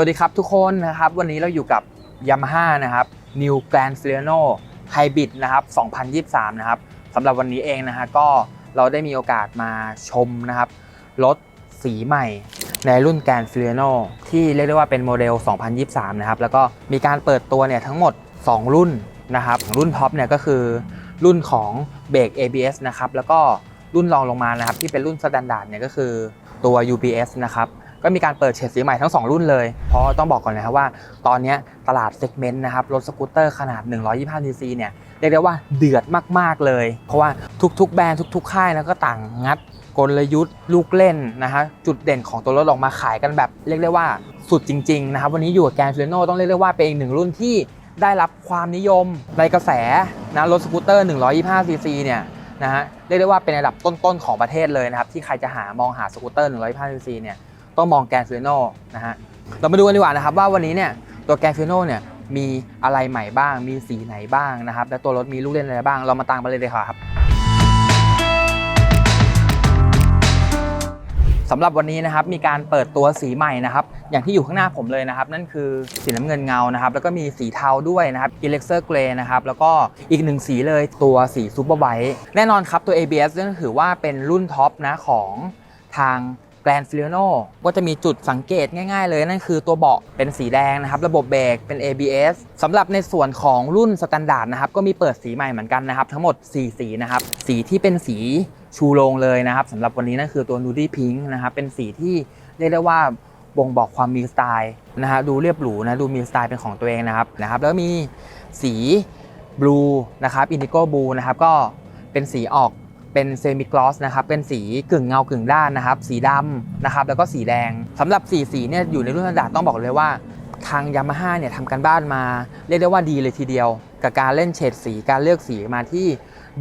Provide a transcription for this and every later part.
วัสดีครับทุกคนนะครับวันนี้เราอยู่กับ Yamaha นะครับ New Grand Fiorino Hybrid นะครับ 2023 นะครับสำหรับวันนี้เองนะฮะก็เราได้มีโอกาสมาชมนะครับรถสีใหม่ในรุ่น Grand Fiorino ที่เรียกได้ว่าเป็นโมเดล 2023 นะครับแล้วก็มีการเปิดตัวเนี่ยทั้งหมด 2 รุ่นนะครับรุ่นท็อปเนี่ยก็คือรุ่นของเบรก ABS นะครับแล้วก็รุ่นรองลงมานะครับที่เป็นรุ่น Standard เนี่ยก็คือตัว UPS นะครับ ก็มีการเปิดเฉดสีใหม่ทั้ง 2 รุ่นเลย เพราะต้องบอกก่อนนะครับว่า ตอนนี้ตลาดเซกเมนต์นะครับรถสกูตเตอร์ขนาด 125 cc เนี่ยเรียกได้ว่าเดือดมาก ๆ เลย เพราะว่าทุก ๆ แบรนด์ทุก ๆ ค่ายนะก็ต่างงัดกลยุทธ์ลูกเล่นนะฮะจุดเด่นของตัวรถออกมาขายกันแบบ เรียกได้ว่าสุดจริง ๆ นะครับ วันนี้อยู่กับแกนฟิลโนต้องเรียกได้ว่าเป็นอีกหนึ่งรุ่นที่ได้รับความนิยมในกระแสนะรถสกูตเตอร์ 125 cc เนี่ยนะฮะเรียกได้ว่าเป็นอันดับต้นๆของประเทศเลยนะครับที่ใครจะหามองหาสกูตเตอร์ 125 cc เนี่ย ต้องมองแกนฟิโนนะฮะเรามาดูกันดีกว่านะครับว่าวันนี้เนี่ยตัวแกนฟิโนเนี่ยมีอะไรใหม่บ้าง มีสีไหนบ้างนะครับ และตัวรถมีลูกเล่นอะไรบ้าง เรามาตามกันเลยดีกว่าครับสำหรับวันนี้นะครับมีการเปิดตัวสีใหม่นะครับ อย่างที่อยู่ข้างหน้าผมเลยนะครับ นั่นคือสีน้ำเงินเงานะครับ แล้วก็มีสีเทาด้วยนะครับ e l e x e r Grey นะครับ แล้วก็อีกหนึ่งสีเลยตัวสีซูเปอร์ไ i ท์แน่นอนครับตัว ABS นั่นถือว่าเป็นรุ่นท็อปนะของทาง Grand f i o n o ก็จะมีจุดสังเกตง่ายๆเลย นั่นคือตัวเบาะเป็นสีแดงนะครับ ระบบเบรกเป็น ABS สำหรับในส่วนของรุ่นสแตนดาร์ดนะครับ ก็มีเปิดสีใหม่เหมือนกันนะครับ ทั้งหมด 4 สีนะครับ สีที่เป็นสีชูโรงเลยนะครับสำหรับวันนี้นั่นคือตัว Nudie Pink นะครับ เป็นสีที่เรียกได้ว่าบ่งบอกความมีสไตล์นะฮะดูเรียบหรูนะดูมีสไตล์เป็นของตัวเองนะครับนะครับแล้วมีสีบลูนะครับอินดิโก้บลูนะครับก็เป็นสีออก เป็นเซมิกลอสนะครับเป็นสีกึ่งเงากึ่งด้านนะครับ สีดำนะครับแล้วก็สีแดงสำหรับสีสีเนี่ยอยู่ในรุ่นสแตนดาร์ดต้องบอกเลยว่าทางยามาฮ่าเนี่ยทำกันบ้านมาเรียกได้ว่าดีเลยทีเดียว กับการเล่นเฉดสีการเลือกสีมาที่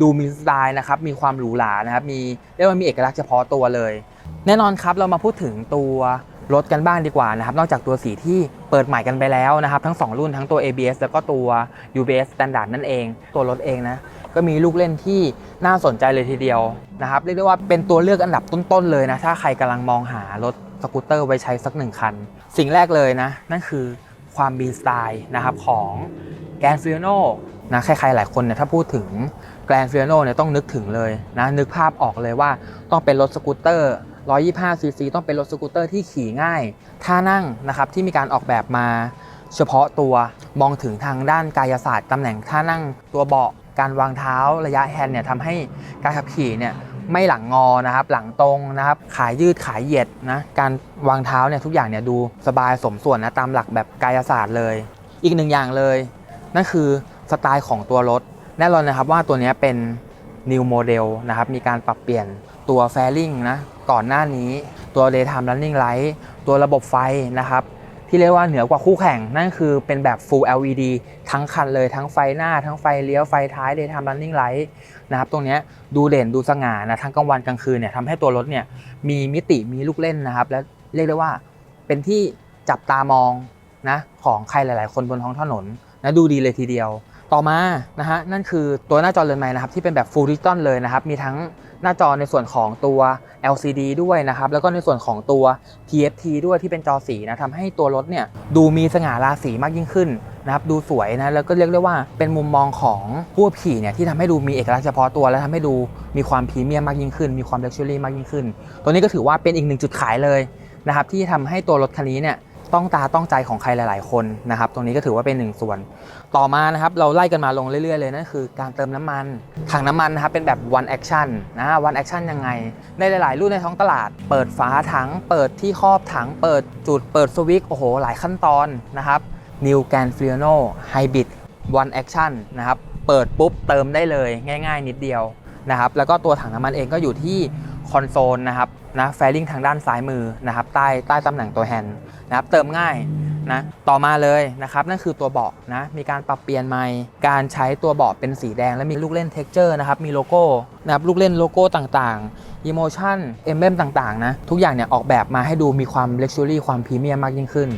ดูมีสไตล์นะครับมีความหรูหรานะครับมีเรียกว่ามีเอกลักษณ์เฉพาะตัวเลย แน่นอนครับเรามาพูดถึงตัวรถกันบ้างดีกว่านะครับ นอกจากตัวสีที่เปิดใหม่กันไปแล้วนะครับ ทั้ง 2 รุ่นทั้งตัว ABS แล้วก็ตัว UBS Standard นั่นเอง ตัวรถเองนะ ก็มีลูกเล่นที่น่าสนใจเลยทีเดียวนะครับเรียกได้ว่าเป็นตัวเลือกอันดับต้นๆเลยนะถ้าใครกำลังมองหารถสกูตเตอร์ไว้ใช้สักหนึ่งคัน สิ่งแรกเลยนะ นั่นคือความมีสไตล์นะครับของแกนฟิโนนะใครๆหลายคนเนี่ยถ้าพูดถึงแกรนฟิโนเนี่ยต้องนึกถึงเลยนะนึกภาพออกเลยว่าต้องเป็นรถสกูตเตอร์125ซีซีต้องเป็นรถสกูตเตอร์ที่ขี่ง่ายท่านั่งนะครับที่มีการออกแบบมาเฉพาะตัวมองถึงทางด้านกายศาสตร์ตำแหน่งท่านั่งตัวเบาะ การวางเท้าระยะแฮนด์เนี่ยทำให้การขับขี่เนี่ยไม่หลังงอนะครับ หลังตรงนะครับ ขายยืดขายเหยียดนะการวางเท้าเนี่ยทุกอย่างเนี่ยดูสบายสมส่วนนะตามหลักแบบกายศาสตร์เลย อีกหนึ่งอย่างเลย นั่นคือสไตล์ของตัวรถแน่นอนนะครับว่าตัวนี้เป็น New Model นะครับมีการปรับเปลี่ยนตัวแฟลิงนะก่อนหน้านี้ตัว Daytime Running Light ตัวระบบไฟนะครับ ที่เรียกว่าเหนือกว่าคู่แข่ง นั่นคือเป็นแบบ Full LED ทั้งคันเลยทั้งไฟหน้า ทั้งไฟเลี้ยวไฟท้าย Daytime Running Light นะครับตรงนี้ดูเด่นดูสง่านะทั้งกลางวันกลางคืนเนี่ยทำให้ตัวรถเนี่ยมีมิติมีลูกเล่นนะครับ และเรียกได้ว่าเป็นที่จับตามองนะของใครหลาย ๆ คนบนท้องถนนนะดูดีเลยทีเดียว ต่อมานะฮะนั่นคือตัวหน้าจอเรือนไม้นะครับที่เป็นแบบ Full Digital เลยนะครับมีทั้งหน้าจอในส่วนของตัว LCD ด้วยนะครับแล้วก็ในส่วนของตัว TFT ด้วยที่เป็นจอสีนะทำให้ตัวรถเนี่ยดูมีสง่าราศีมากยิ่งขึ้นนะครับดูสวยนะแล้วก็เรียกได้ว่าเป็นมุมมองของผู้ขี่เนี่ยที่ทำให้ดูมีเอกลักษณ์เฉพาะตัว และทำให้ดูมีความพรีเมียมมากยิ่งขึ้น มีความ Luxury มากยิ่งขึ้น ตัวนี้ก็ถือว่าเป็นอีกหนึ่งจุดขายเลยนะครับที่ทำให้ตัวรถคันนี้เนี่ย ต้องตาต้องใจของใครหลาย ๆ คนนะครับ ตรงนี้ก็ถือว่าเป็นหนึ่งส่วน ต่อมานะครับเราไล่กันมาลงเรื่อย ๆ เลยนั่นคือการเติมน้ำมัน ถังน้ำมันนะครับเป็นแบบ one action นะ one action ยังไง ในหลาย ๆ รุ่นในท้องตลาด เปิดฝาถัง เปิดที่ครอบถัง เปิดจุด เปิดสวิตช์ โอ้โห หลายขั้นตอนนะครับ New Gran f i o n o Hybrid one action นะครับ เปิดปุ๊บเติมได้เลยง่าย ๆ นิดเดียวนะครับ แล้วก็ตัวถังน้ำมันเองก็อยู่ที่ คอนโซลนะครับนะแฟลิงทางด้านซ้ายมือนะครับใต้ใต้ตำแหน่งตัวแฮนด์นะครับเติมง่ายนะต่อมาเลยนะครับนั่นคือตัวเบาะนะมีการปรับเปลี่ยนใหม่การใช้ตัวเบาะเป็นสีแดง และมีลูกเล่นเท็กเจอร์นะครับมีโลโก้นะครับลูกเล่นโลโก้ต่างๆอีโมชันเอ็มเบมต่างๆนะทุกอย่างเนี่ยออกแบบมาให้ดูมีความเล็กชูรี่ความพรีเมียมมากยิ่งขึ้น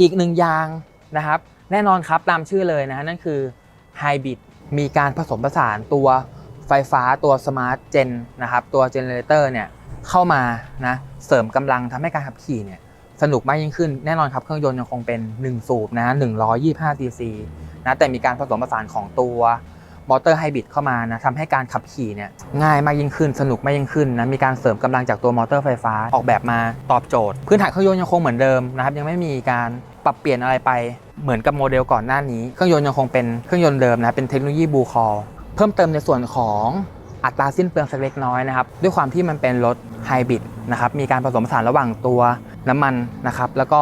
อีกหนึ่งอย่างนะครับ แน่นอนครับตามชื่อเลยนะนั่นคือไฮบริด มีการผสมผสานตัวไฟฟ้าตัวสมาร์ทเจนนะครับตัวเจเนเรเตอร์เนี่ยเข้ามานะเสริมกำลังทำให้การขับขี่เนี่ยสนุกมากยิ่งขึ้นแน่นอนครับเครื่องยนต์ยังคงเป็น 1 สูบนะ125 cc นะแต่มีการผสมผสานของตัวมอเตอร์ไฮบริดเข้ามานะทำให้การขับขี่เนี่ยง่ายมากยิ่งขึ้น สนุกมากยิ่งขึ้นนะมีการเสริมกำลังจากตัวมอเตอร์ไฟฟ้าออกแบบมาตอบโจทย์ พื้นฐานเครื่องยนต์ยังคงเหมือนเดิมนะครับยังไม่มีการปรับเปลี่ยนอะไรไป เหมือนกับโมเดลก่อนหน้านี้ เครื่องยนต์ยังคงเป็นเครื่องยนต์เดิมนะ เป็นเทคโนโลยีบูคอลเพิ่มเติมในส่วนของอัตราสิ้นเปลืองสักเล็กน้อยนะครับ ด้วยความที่มันเป็นรถไฮบริดนะครับ มีการผสมผสานระหว่างตัวน้ำมันนะครับ แล้วก็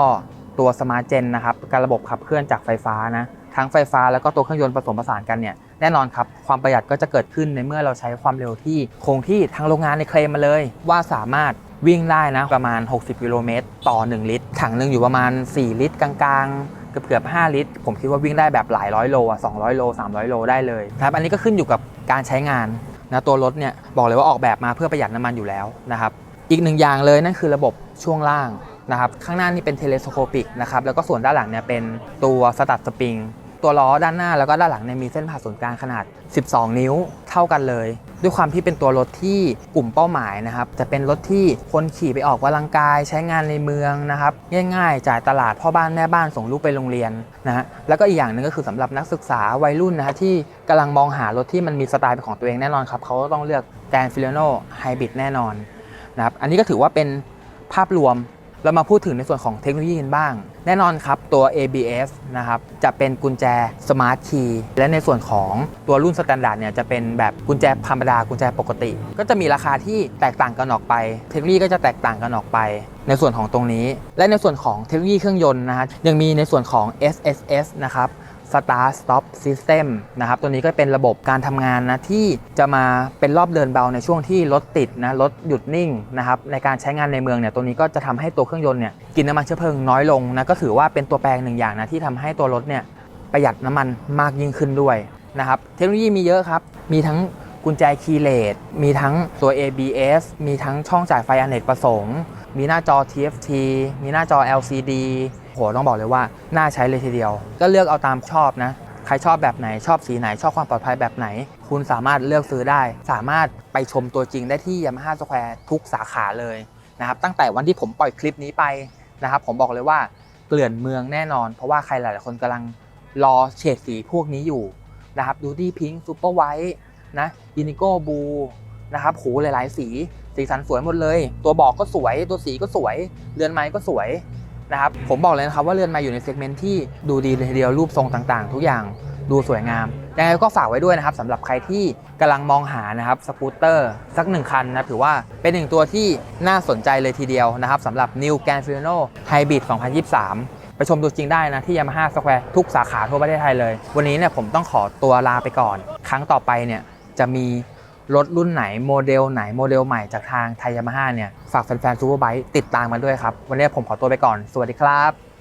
ตัวสมาร์ทเจนนะครับ การระบบขับเคลื่อนจากไฟฟ้านะ ทั้งไฟฟ้าแล้วก็ตัวเครื่องยนต์ผสมผสานกันเนี่ย แน่นอนครับ ความประหยัดก็จะเกิดขึ้นในเมื่อเราใช้ความเร็วที่คงที่ทางโรงงานในเคลมมาเลย ว่าสามารถวิ่งได้นะประมาณ 60 กิโลเมตรต่อ 1 ลิตร ถังหนึ่งอยู่ประมาณ 4 ลิตรกลางๆ เกือบเกือบ5ลิตร ผมคิดว่าวิ่งได้แบบหลายร้อยโลอะ200 โล 300 โลได้เลยนะครับอันนี้ก็ขึ้นอยู่กับการใช้งานนะตัวรถเนี่ยบอกเลยว่าออกแบบมาเพื่อประหยัดน้ำมันอยู่แล้วนะครับอีกหนึ่งอย่างเลยนั่นคือระบบช่วงล่างนะครับข้างหน้านี่เป็นเทเลสโคปิกนะครับแล้วก็ส่วนด้านหลังเนี่ยเป็นตัวสตัดสปริง ตัวล้อด้านหน้าแล้วก็ด้านหลังเนี่ยมีเส้นผ่าศูนย์กลางขนาด 12 นิ้วเท่ากันเลย ด้วยความที่เป็นตัวรถที่กลุ่มเป้าหมายนะครับจะเป็นรถที่คนขี่ไปออกกำลังกายใช้งานในเมืองนะครับง่าย ๆ จ่ายตลาดพ่อบ้านแม่บ้านส่งลูกไปโรงเรียนนะฮะแล้วก็อีกอย่างหนึ่งก็คือสำหรับนักศึกษาวัยรุ่นนะฮะที่กำลังมองหารถที่มันมีสไตล์เป็นของตัวเองแน่นอนครับเขาก็ต้องเลือกแกรนฟิลโนไฮบริดแน่นอนนะครับอันนี้ก็ถือว่าเป็นภาพรวม เรามาพูดถึงในส่วนของเทคโนโลยีกันบ้าง แน่นอนครับตัว ABS นะครับจะเป็นกุญแจ Smart Key และในส่วนของตัวรุ่นสแตนดาร์ดเนี่ยจะเป็นแบบกุญแจธรรมดากุญแจปกติ ก็จะมีราคาที่แตกต่างกันออกไป เทคโนโลยีก็จะแตกต่างกันออกไป ในส่วนของตรงนี้ และในส่วนของเทคโนโลยีเครื่องยนต์นะฮะยังมีในส่วนของ SSS นะครับ Start Stop System นะครับ ตัวนี้ก็เป็นระบบการทำงานนะที่จะมาเป็นรอบเดินเบาในช่วงที่รถติดนะรถหยุดนิ่งนะครับในการใช้งานในเมืองเนี่ยตัวนี้ก็จะทำให้ตัวเครื่องยนต์เนี่ยกินน้ำมันเชื้อเพลิงน้อยลงนะก็ถือว่าเป็นตัวแปรหนึ่งอย่างนะที่ทำให้ตัวรถเนี่ยประหยัดน้ำมันมากยิ่งขึ้นด้วยนะครับเทคโนโลยีมีเยอะครับ มีทั้งกุญแจคีย์เลสมีทั้งตัว ABS มีทั้งช่องจ่ายไฟอเนกประสงค์ มีหน้าจอ TFT มีหน้าจอ LCD โหต้องบอกเลยว่าน่าใช้เลยทีเดียว ก็เลือกเอาตามชอบนะ ใครชอบแบบไหนชอบสีไหนชอบความปลอดภัยแบบไหน คุณสามารถเลือกซื้อได้ สามารถไปชมตัวจริงได้ที่ Yamaha Square ทุกสาขาเลยนะครับตั้งแต่วันที่ผมปล่อยคลิปนี้ไปนะครับผมบอกเลยว่าเกลื่อนเมืองแน่นอน เพราะว่าใครหลายๆคนกำลังรอเฉดสีพวกนี้อยู่นะครับดูดี้พิงค์ซูเปอร์ไวท์นะอินิโก้บูนะครับโหหลาย ๆ สี สีสันสวยหมดเลย ตัวบอกก็สวย ตัวสีก็สวย เรือนไม้ก็สวย นะครับผมบอกเลยนะครับว่าเรือนไม้อยู่ในเซกเมนต์ที่ดูดีเลยทีเดียวรูปทรงต่างๆ ทุกอย่างดูสวยงามยังไงก็ฝากไว้ด้วยนะครับสำหรับใครที่กำลังมองหานะครับสกูตเตอร์สักหนึ่งคันนะถือว่าเป็นหนึ่งตัวที่น่าสนใจเลยทีเดียวนะครับสำหรับ New Gran Filano Hybrid 2023ไปชมตัวจริงได้นะ ที่ Yamaha Square ทุกสาขาทั่วประเทศไทยเลย วันนี้เนี่ยผมต้องขอตัวลาไปก่อน ครั้งต่อไปเนี่ยจะมี รถรุ่นไหนโมเดลไหนโมเดลใหม่จากทางไทยยามาฮ่าเนี่ย ฝากแฟนๆซูเปอร์ไบค์ติดตามมาด้วยครับ วันนี้ผมขอตัวไปก่อน สวัสดีครับ